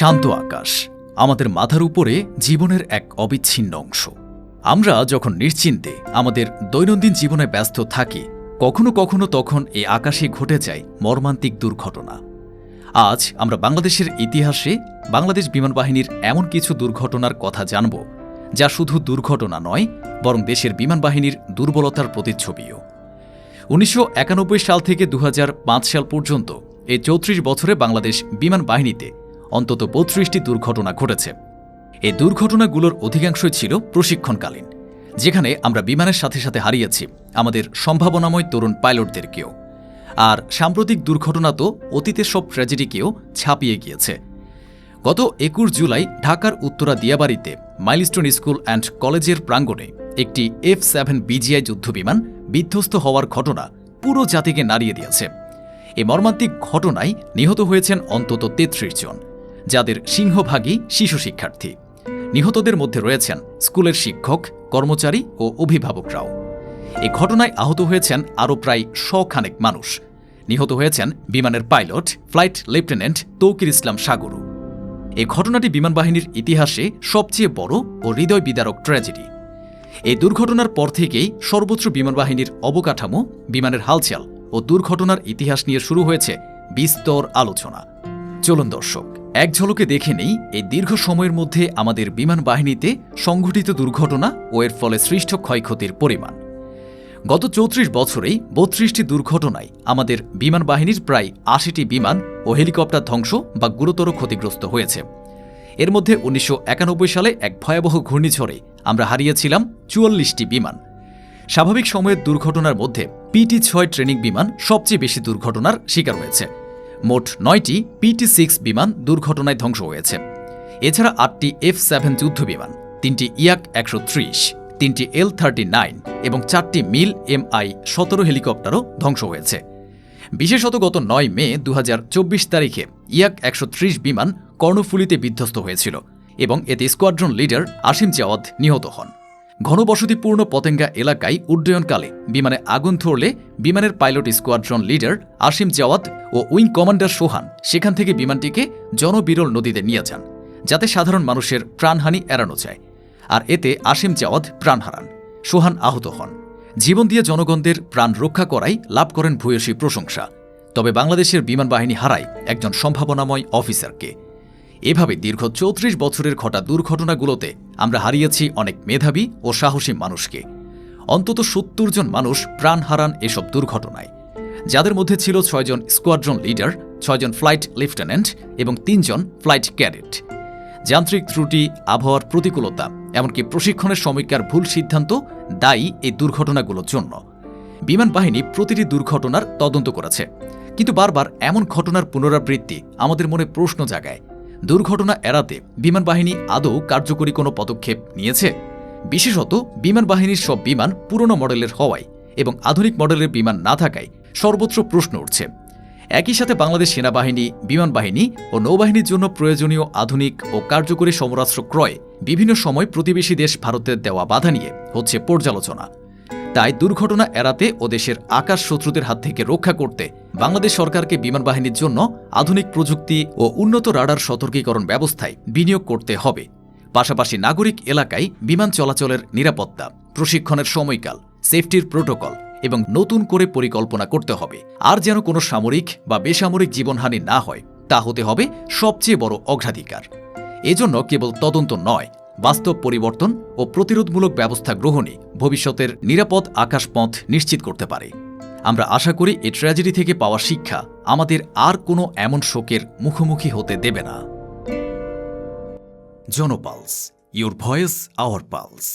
শান্ত আকাশ, আমাদের মাথার উপরে জীবনের এক অবিচ্ছিন্ন অংশ। আমরা যখন নিশ্চিন্তে আমাদের দৈনন্দিন জীবনে ব্যস্ত থাকি, কখনো কখনো তখন এই আকাশে ঘটে যায় মর্মান্তিক দুর্ঘটনা। আজ আমরা বাংলাদেশের ইতিহাসে বাংলাদেশ বিমান বাহিনীর এমন কিছু দুর্ঘটনার কথা জানব, যা শুধু দুর্ঘটনা নয়, বরং দেশের বিমান বাহিনীর দুর্বলতার প্রতিচ্ছবিও। উনিশশো একানব্বই সাল থেকে দু হাজার পাঁচ সাল পর্যন্ত এই চৌত্রিশ বছরে বাংলাদেশ বিমান বাহিনীতে অন্তত বত্রিশটি দুর্ঘটনা ঘটেছে। এই দুর্ঘটনাগুলোর অধিকাংশই ছিল প্রশিক্ষণকালীন, যেখানে আমরা বিমানের সাথে সাথে হারিয়েছি আমাদের সম্ভাবনাময় তরুণ পাইলটদেরকেও। আর সাম্প্রতিক দুর্ঘটনা তো অতীতের সব ট্র্যাজেডিকেও ছাপিয়ে গিয়েছে। গত একুশ জুলাই ঢাকার উত্তরা দিয়াবাড়িতে মাইলস্টোন স্কুল অ্যান্ড কলেজের প্রাঙ্গণে একটি এফ সেভেন বিজিআই যুদ্ধবিমান বিধ্বস্ত হওয়ার ঘটনা পুরো জাতিকে নাড়িয়ে দিয়েছে। এ মর্মান্তিক ঘটনায় নিহত হয়েছেন অন্তত তেত্রিশ জন। যাদের সিংহভাগই শিশু শিক্ষার্থী। নিহতদের মধ্যে রয়েছেন স্কুলের শিক্ষক, কর্মচারী ও অভিভাবকরাও। এ ঘটনায় আহত হয়েছেন আরও প্রায় শখানেক মানুষ। নিহত হয়েছেন বিমানের pilot, flight lieutenant Taukir Islam Sagor. এই ঘটনাটি বিমান বাহিনীর ইতিহাসে সবচেয়ে বড় ও হৃদয় বিদারক ট্র্যাজেডি। এই দুর্ঘটনার পর থেকেই সর্বোচ্চ বিমান বাহিনীর অবকাঠামো, বিমানের হালচাল ও দুর্ঘটনার ইতিহাস নিয়ে শুরু হয়েছে বিস্তর আলোচনা। চলুন দর্শক এক ঝলকে দেখে নেই এই দীর্ঘ সময়ের মধ্যে আমাদের বিমান বাহিনীতে সংঘটিত দুর্ঘটনা ও এর ফলে সৃষ্ট ক্ষয়ক্ষতির পরিমাণ। গত চৌত্রিশ বছরেই বত্রিশটি দুর্ঘটনায় আমাদের বিমান বাহিনীর প্রায় আশিটি বিমান ও হেলিকপ্টার ধ্বংস বা গুরুতর ক্ষতিগ্রস্ত হয়েছে। এর মধ্যে উনিশশো একানব্বই সালে এক ভয়াবহ ঘূর্ণিঝড়ে আমরা হারিয়েছিলাম চুয়াল্লিশটি বিমান। স্বাভাবিক সময়ের দুর্ঘটনার মধ্যে পিটি ছয় ট্রেনিং বিমান সবচেয়ে বেশি দুর্ঘটনার শিকার হয়েছে। মোট নয়টি পিটি সিক্স বিমান দুর্ঘটনায় ধ্বংস হয়েছে। এছাড়া আটটি এফ সেভেন যুদ্ধ বিমান, তিনটি ইয়াক একশো ত্রিশ, তিনটি এল থার্টি নাইন এবং চারটি মিল এম আই সতেরো হেলিকপ্টারও ধ্বংস হয়েছে। বিশেষত গত নয় মে দু হাজার চব্বিশ তারিখে ইয়াক একশো ত্রিশ বিমান কর্ণফুলিতে বিধ্বস্ত হয়েছিল এবং এতে স্কোয়াড্রন লিডার আসিম জাওয়াদ নিহত হন। ঘনবসতিপূর্ণ পতেঙ্গা এলাকায় উড্ডয়নকালে বিমানে আগুন ধরলে বিমানের pilot squadron leader Asim Jawad ও উইং কমান্ডার সোহান সেখান থেকে বিমানটিকে জনবিরল নদীতে নিয়ে যান, যাতে সাধারণ মানুষের প্রাণহানি এড়ানো যায়। আর এতে আসিম জাওয়াদ প্রাণ হারান। সোহান আহত হন। জীবন দিয়ে জনগণদের প্রাণ রক্ষা করাই লাভ করেন ভূয়সী প্রশংসা। তবে বাংলাদেশের বিমান বাহিনী হারায় একজন সম্ভাবনাময় অফিসারকে। এভাবে দীর্ঘ চৌত্রিশ বছরের ঘটা দুর্ঘটনাগুলোতে আমরা হারিয়েছি অনেক মেধাবী ও সাহসী মানুষকে। অন্তত সত্তর জন মানুষ প্রাণ হারান এসব দুর্ঘটনায়। যাদের মধ্যে ছিল ছয়জন স্কোয়াড্রন লিডার ছয়জন ফ্লাইট লেফটেন্যান্ট এবং তিনজন ফ্লাইট ক্যাডেট। যান্ত্রিক ত্রুটি, আবহাওয়ার প্রতিকূলতা, এমনকি প্রশিক্ষণের সময়কার ভুল সিদ্ধান্ত দায়ী এই দুর্ঘটনাগুলোর জন্য। বিমান বাহিনী প্রতিটি দুর্ঘটনার তদন্ত করেছে। কিন্তু বারবার এমন ঘটনার পুনরাবৃত্তি আমাদের মনে প্রশ্ন জাগায়। দুর্ঘটনা এড়াতে বিমান বাহিনী আদৌ কার্যকরী কোনো পদক্ষেপ নিয়েছে? বিশেষত বিমান বাহিনীর সব বিমান পুরনো মডেলের হওয়ায় এবং আধুনিক মডেলের বিমান না থাকায় সর্বত্র প্রশ্ন উঠছে। একই সাথে বাংলাদেশ সেনাবাহিনী বিমান বাহিনী ও নৌবাহিনীর জন্য প্রয়োজনীয় আধুনিক ও কার্যকরী সমরাস্ত্র ক্রয়ে বিভিন্ন সময় প্রতিবেশী দেশ ভারতের দেওয়া বাধা নিয়ে হচ্ছে পর্যালোচনা। তাই দুর্ঘটনা এড়াতে ও দেশের আকাশ শত্রুদের হাত থেকে রক্ষা করতে বাংলাদেশ সরকারকে বিমান বাহিনীর জন্য আধুনিক প্রযুক্তি ও উন্নত রাডার সতর্কীকরণ ব্যবস্থায় বিনিয়োগ করতে হবে। পাশাপাশি নাগরিক এলাকায় বিমান চলাচলের নিরাপত্তা, প্রশিক্ষণের সময়কাল, সেফটির প্রোটোকল এবং নতুন করে পরিকল্পনা করতে হবে। আর যেন কোনো সামরিক বা বেসামরিক জীবনহানি না হয়, তা হতে হবে সবচেয়ে বড় অগ্রাধিকার। এজন্য কেবল তদন্ত নয়, বাস্তব পরিবর্তন ও প্রতিরোধমূলক ব্যবস্থা গ্রহণে ভবিষ্যতের নিরাপদ আকাশপথ নিশ্চিত করতে পারে। আমরা আশা করি এই ট্র্যাজেডি থেকে পাওয়া শিক্ষা আমাদের আর কোনো এমন শোকের মুখোমুখি হতে দেবে না। Janapulse your voice our pulse